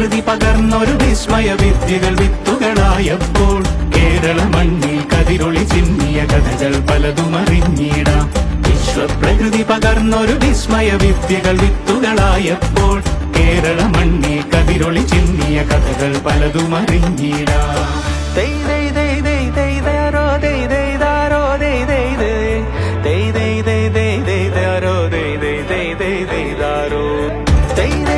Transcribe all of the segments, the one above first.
വിശ്വപ്രകൃതി പകർന്നൊരു വിസ്മയ വിദ്യകൾ വിത്തുകളായപ്പോൾ കേരള മണ്ണിൽ കതിരൊളി ചിന്നിയ കഥകൾ പലതും അറിഞ്ഞിടാം വിശ്വപ്രകൃതി പകർന്നൊരു വിസ്മയ വിദ്യകൾ വിത്തുകളായപ്പോൾ കേരള മണ്ണിൽ കതിരൊളി ചിന്നിയ കഥകൾ പലതും അറിഞ്ഞിടാം ദൈ ദൈ ദൈ ദൈ ദൈ ദൈ ദൈ ദൈ ദൈ ദൈ ദൈ ദൈ ദൈ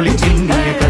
ഒളിച്ചിങ്ങിയ